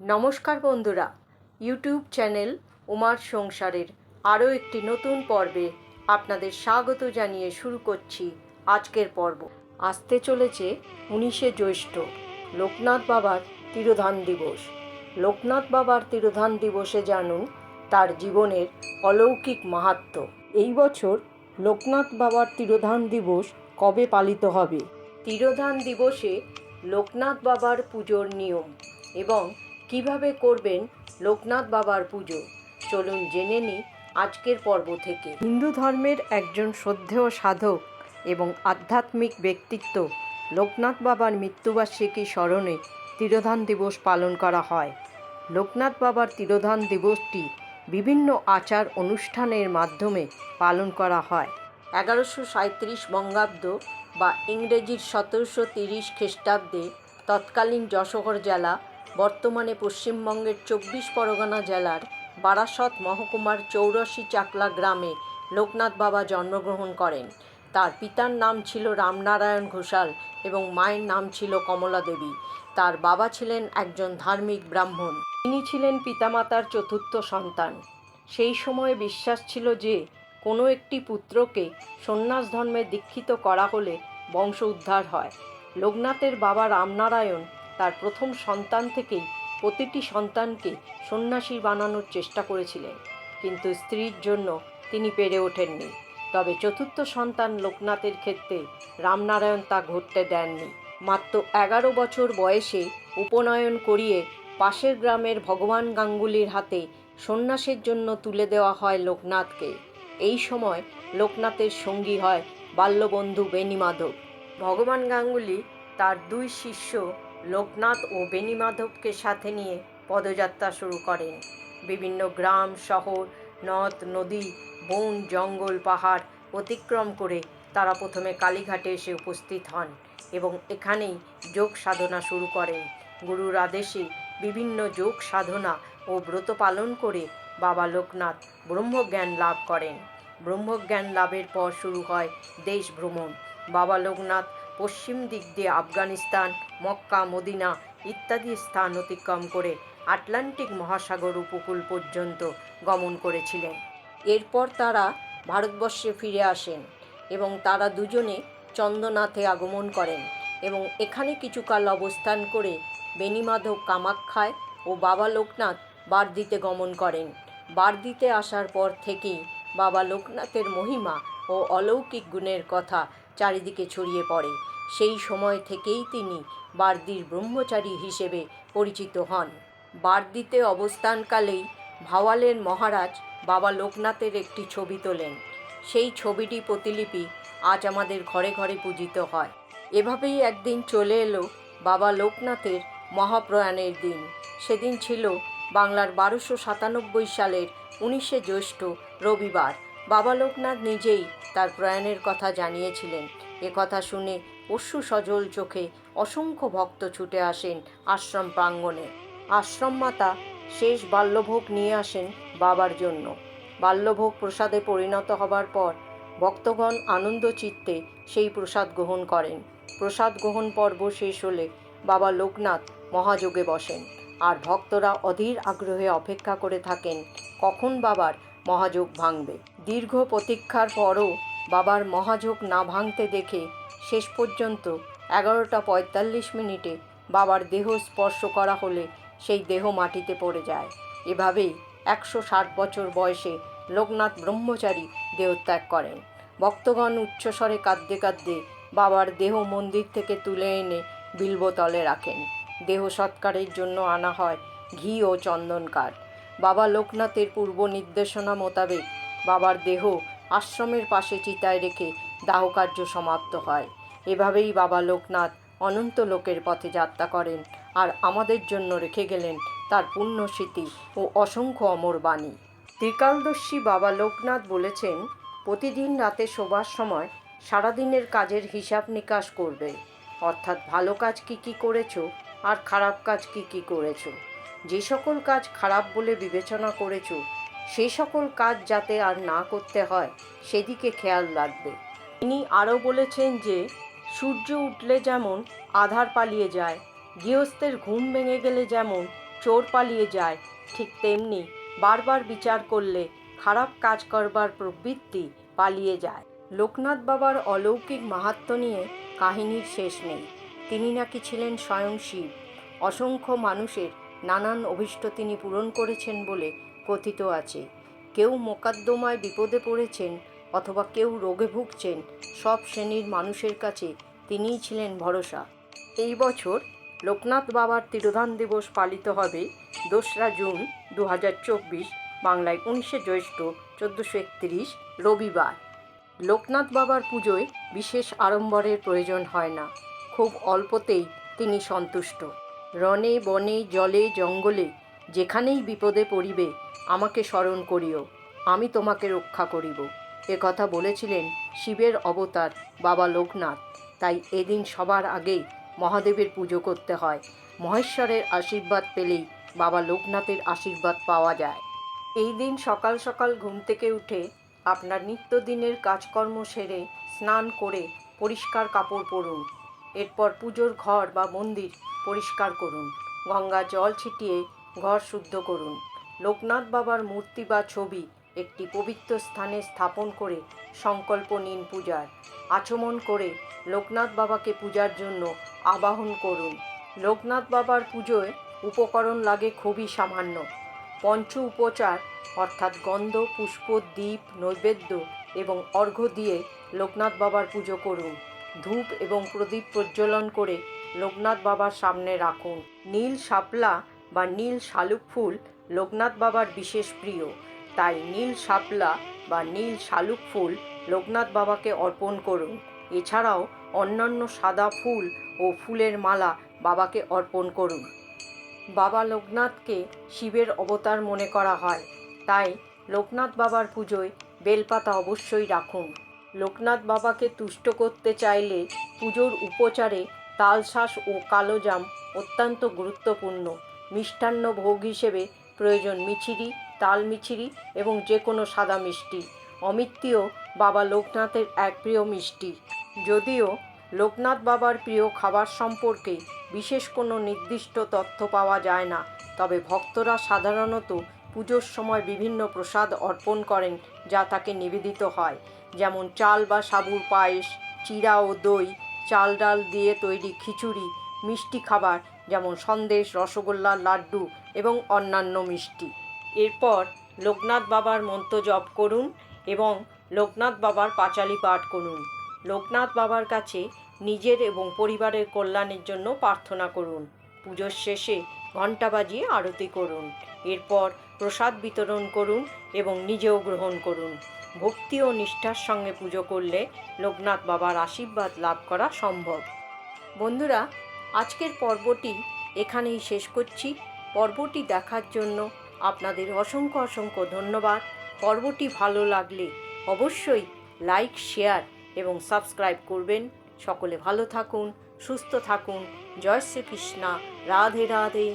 নমস্কার বন্ধুরা, YouTube channel উমার সংসারের আরও একটি নতুন পর্বে আপনাদের স্বাগত জানিয়ে শুরু করছি আজকের পর্ব। আসতে চলেছে উনিশে জ্যৈষ্ঠ, লোকনাথ বাবার তিরোধান দিবস। লোকনাথ বাবার তিরোধান দিবসে জানুন তার জীবনের অলৌকিক মাহাত্ম্য এই বছর লোকনাথ বাবার তিরোধান দিবস কবে পালিত হবে? তিরোধান দিবসে লোকনাথ বাবার পুজোর নিয়ম এবং কীভাবে করবেন লোকনাথ বাবার পুজো? চলুন জেনে নিই আজকের পর্ব থেকে। হিন্দু ধর্মের একজন শ্রদ্ধেয় সাধক এবং আধ্যাত্মিক ব্যক্তিত্ব লোকনাথ বাবার মৃত্যুবার্ষিকী স্মরণে তিরোধান দিবস পালন করা হয়। লোকনাথ বাবার তিরোধান দিবসটি বিভিন্ন আচার অনুষ্ঠানের মাধ্যমে পালন করা হয়। এগারোশো সাঁত্রিশ বঙ্গাব্দ বা ইংরেজির সতেরোশো তিরিশ খ্রিস্টাব্দে তৎকালীন যশোহর জেলা বর্তমানে পশ্চিমবঙ্গের চব্বিশ পরগনা জেলার বারাসত মহকুমার চৌরাশি চাকলা গ্রামে লোকনাথ বাবা জন্মগ্রহণ করেন। তার পিতার নাম ছিল রামনারায়ণ ঘোষাল এবং মায়ের নাম ছিল কমলা দেবী। তার বাবা ছিলেন একজন ধার্মিক ব্রাহ্মণ। তিনি ছিলেন পিতামাতার চতুর্থ সন্তান। সেই সময়ে বিশ্বাস ছিল যে কোনো একটি পুত্রকে সন্ন্যাস ধর্মে দীক্ষিত করা হলে বংশ উদ্ধার হয়। লোকনাথের বাবা রামনারায়ণ তার প্রথম সন্তান থেকেই প্রতিটি সন্তানকে সন্ন্যাসী বানানোর চেষ্টা করেছিলেন। কিন্তু স্ত্রীর জন্য তিনি পেরে ওঠেননি। তবে চতুর্থ সন্তান লোকনাথের ক্ষেত্রে রামনারায়ণ তা ঘটতে দেননি। মাত্র এগারো বছর বয়সে উপনয়ন করিয়ে পাশের গ্রামের ভগবান গাঙ্গুলির হাতে সন্ন্যাসের জন্য তুলে দেওয়া হয় লোকনাথকে। এই সময় লোকনাথের সঙ্গী হয় বাল্যবন্ধু বেণীমাধব। ভগবান গাঙ্গুলি তার দুই শিষ্য লোকনাথ ও বেণীমাধবকে সাথে নিয়ে পদযাত্রা শুরু করেন। বিভিন্ন গ্রাম, শহর, নদ, নদী, বন, জঙ্গল, পাহাড় অতিক্রম করে তারা প্রথমে কালীঘাটে এসে উপস্থিত হন এবং এখানেই যোগ সাধনা শুরু করেন। গুরুর আদেশে বিভিন্ন যোগ সাধনা ও ব্রত পালন করে বাবা লোকনাথ ব্রহ্মজ্ঞান লাভ করেন। ব্রহ্মজ্ঞান লাভের পর শুরু হয় দেশ ভ্রমণ। বাবা লোকনাথ পশ্চিম দিক দিয়ে আফগানিস্তান, মক্কা, মদিনা ইত্যাদি স্থান অতিক্রম করে আটলান্টিক মহাসাগর উপকূল পর্যন্ত গমন করেছিলেন। এরপর তারা ভারতবর্ষে ফিরে আসেন এবং তারা দুজনে চন্দ্রনাথে আগমন করেন এবং এখানে কিছুকাল অবস্থান করে বেণীমাধব কামাখ্যায় ও বাবা লোকনাথ বারদিতে গমন করেন। বারদিতে আসার পর থেকেই বাবা লোকনাথের মহিমা ও অলৌকিক গুণের কথা চারিদিকে ছড়িয়ে পড়ে। সেই সময় থেকেই তিনি বারদির ব্রহ্মচারী হিসেবে পরিচিত হন। বারদিতে অবস্থানকালেই ভাওয়ালের মহারাজ বাবা লোকনাথের একটি ছবি তোলেন। সেই ছবিটি প্রতিলিপি আজ আমাদের ঘরে ঘরে পূজিত হয়। এভাবেই একদিন চলে এলো বাবা লোকনাথের মহাপ্রয়াণের দিন। সেদিন ছিল বাংলার বারোশো সাতানব্বই সালের উনিশে জ্যৈষ্ঠ রবিবার। বাবা লোকনাথ নিজেই তার প্রয়াণের কথা জানিয়েছিলেন। কথা শুনে অশ্রু সজল চোখে অসংখ্য ভক্ত ছুটে আসেন আশ্রম প্রাঙ্গণে। আশ্রম মাতা শেষ বাল্যভোগ নিয়ে আসেন বাবার জন্য। বাল্যভোগ প্রসাদে পরিণত হবার পর ভক্তগণ আনন্দ চিত্তে সেই প্রসাদ গ্রহণ করেন। প্রসাদ গ্রহণ পর্ব শেষ হলে বাবা লোকনাথ মহাযোগে বসেন আর ভক্তরা অধীর আগ্রহে অপেক্ষা করে থাকেন, কখন বাবার মহাযোগ ভাঙবে। দীর্ঘ প্রতীক্ষার পরও বাবার মহাযোগ না ভাঙতে দেখে শেষ পর্যন্ত এগারোটা পঁয়তাল্লিশ মিনিটে বাবার দেহ স্পর্শ করা হলে সেই দেহ মাটিতে পড়ে যায়। এভাবেই একশো ষাট বছর বয়সে লোকনাথ ব্রহ্মচারী দেহত্যাগ করেন। ভক্তগণ উচ্চস্বরে কাঁদতে কাঁদতে বাবার দেহ মন্দির থেকে তুলে এনে বিল্বতলে রাখেন। দেহ সৎকারের জন্য আনা হয় ঘি ও চন্দন কাঠ। বাবা লোকনাথের পূর্ব নির্দেশনা মোতাবেক বাবার দেহ আশ্রমের পাশে চিতায় রেখে দাহকার্য সমাপ্ত হয়। এভাবেই বাবা লোকনাথ অনন্ত লোকের পথে যাত্রা করেন আর আমাদের জন্য রেখে গেলেন তার পুণ্য স্মৃতি ও অসংখ্য অমর বাণী। ত্রিকালদর্শী বাবা লোকনাথ বলেছেন, প্রতিদিন রাতে শোবার সময় সারাদিনের কাজের হিসাব নিকাশ করবে। অর্থাৎ ভালো কাজ কি কি করেছ আর খারাপ কাজ কি কি করেছ? যে সকল কাজ খারাপ বলে বিবেচনা করেছ, সে সকল কাজ যাতে আর না করতে হয়, সেদিকে খেয়াল রাখবে। তিনি আরও বলেছেন যে সূর্য উঠলে যেমন আধার পালিয়ে যায়, গৃহস্থের ঘুম ভেঙে গেলে যেমন চোর পালিয়ে যায়, ঠিক তেমনি বারবার বিচার করলে খারাপ কাজ করবার প্রবৃত্তি পালিয়ে যায়। লোকনাথ বাবার অলৌকিক মাহাত্ম নিয়ে কাহিনীর শেষ নেই। তিনি নাকি ছিলেন স্বয়ং শিব। অসংখ্য মানুষের নানান অভিষ্ট তিনি পূরণ করেছেন বলে কথিত আছে। কেউ মোকদ্দমায় বিপদে পড়েছেন অথবা কেউ রোগে ভুগছেন, সব শ্রেণির মানুষের কাছে তিনিই ছিলেন ভরসা। এই বছর লোকনাথ বাবার তিরোধান দিবস পালিত হবে দোসরা জুন দু হাজার চব্বিশ, বাংলায় উনিশে জ্যৈষ্ঠ চোদ্দোশো একত্রিশ, রবিবার। লোকনাথ বাবার পুজোয় বিশেষ আড়ম্বরের প্রয়োজন হয় না, খুব অল্পতেই তিনি সন্তুষ্ট। রনে বনে, জলে, জঙ্গলে, যেখানেই বিপদে পড়িবে, আমাকে স্মরণ করিও, আমি তোমাকে রক্ষা করিব। এ কথা বলেছিলেন শিবের অবতার বাবা লোকনাথ। তাই এদিন সবার আগেই মহাদেবের পুজো করতে হয়। মহেশ্বরের আশীর্বাদ পেলেই বাবা লোকনাথের আশীর্বাদ পাওয়া যায়। এই দিন সকাল সকাল ঘুম থেকে উঠে আপনার নিত্যদিনের কাজকর্ম সেরে স্নান করে পরিষ্কার কাপড় পরুন। এরপর পুজোর ঘর বা মন্দির পরিষ্কার করুন। গঙ্গা জল ছিটিয়ে ঘর শুদ্ধ করুন। লোকনাথ বাবার মূর্তি বা ছবি একটি পবিত্র স্থানে স্থাপন করে সংকল্প নিন পূজার। আচমন করে লোকনাথ বাবাকে পূজার জন্য আবাহন করুন। লোকনাথ বাবার পুজোয় উপকরণ লাগে খুবই সামান্য। পঞ্চ উপচার, অর্থাৎ গন্ধ, পুষ্প দ্বীপ নৈবেদ্য এবং অর্ঘ্য দিয়ে লোকনাথ বাবার পুজো করুন। ধূপ এবং প্রদীপ প্রজ্বলন করে লোকনাথ বাবার সামনে রাখুন। নীল শাপলা বা নীল শালুক ফুল লোকনাথ বাবার বিশেষ প্রিয়। তাই নীল শাপলা বা নীল শালুক ফুল লোকনাথ বাবাকে অর্পণ করুন। এছাড়াও অন্যান্য সাদা ফুল ও ফুলের মালা বাবাকে অর্পণ করুন। বাবা লোকনাথকে শিবের অবতার মনে করা হয়। তাই লোকনাথ বাবার পুজোয় বেলপাতা অবশ্যই রাখুন। লোকনাথ বাবাকে তুষ্ট করতে চাইলে পুজোর উপচারে তালশাঁস ও কালোজাম অত্যন্ত গুরুত্বপূর্ণ। মিষ্টান্ন ভোগ হিসেবে প্রয়োজন মিছিরি তাল মিছিরি এবং যে কোনো সাদা মিষ্টি। অমিত্তিও বাবা লোকনাথের এক প্রিয় মিষ্টি। যদিও লোকনাথ বাবার প্রিয় খাবার সম্পর্কে বিশেষ কোনো নির্দিষ্ট তথ্য পাওয়া যায় না, তবে ভক্তরা সাধারণত পুজোর সময় বিভিন্ন প্রসাদ অর্পণ করেন যা তাকে নিবেদিত হয়, যেমন চাল বা সাবুর পায়েস, চিড়া ও দই, চাল ডাল দিয়ে তৈরি খিচুড়ি, মিষ্টি খাবার, যেমন সন্দেশ, রসগোল্লা, লাড্ডু এবং অন্যান্য মিষ্টি। এরপর লোকনাথ বাবার মন্ত্র জপ করুন এবং লোকনাথ বাবার পাঁচালি পাঠ করুন। লোকনাথ বাবার কাছে নিজের এবং পরিবারের কল্যাণের জন্য প্রার্থনা করুন। পুজোর শেষে ঘণ্টা বাজিয়ে আরতি করুন। এরপর প্রসাদ বিতরণ করুন এবং নিজেও গ্রহণ করুন। ভক্তি ও নিষ্ঠার সঙ্গে পুজো করলে লোকনাথ বাবার আশীর্বাদ লাভ করা সম্ভব। বন্ধুরা, আজকের পর্বটি এখানেই শেষ করছি। পর্বটি দেখার জন্য আপনাদের অসংখ্য অসংখ্য ধন্যবাদ। পর্বটি ভালো লাগলে অবশ্যই লাইক, শেয়ার এবং সাবস্ক্রাইব করবেন। সকলে ভালো থাকুন, সুস্থ থাকুন। জয় শ্রীকৃষ্ণা। রাধে রাধে।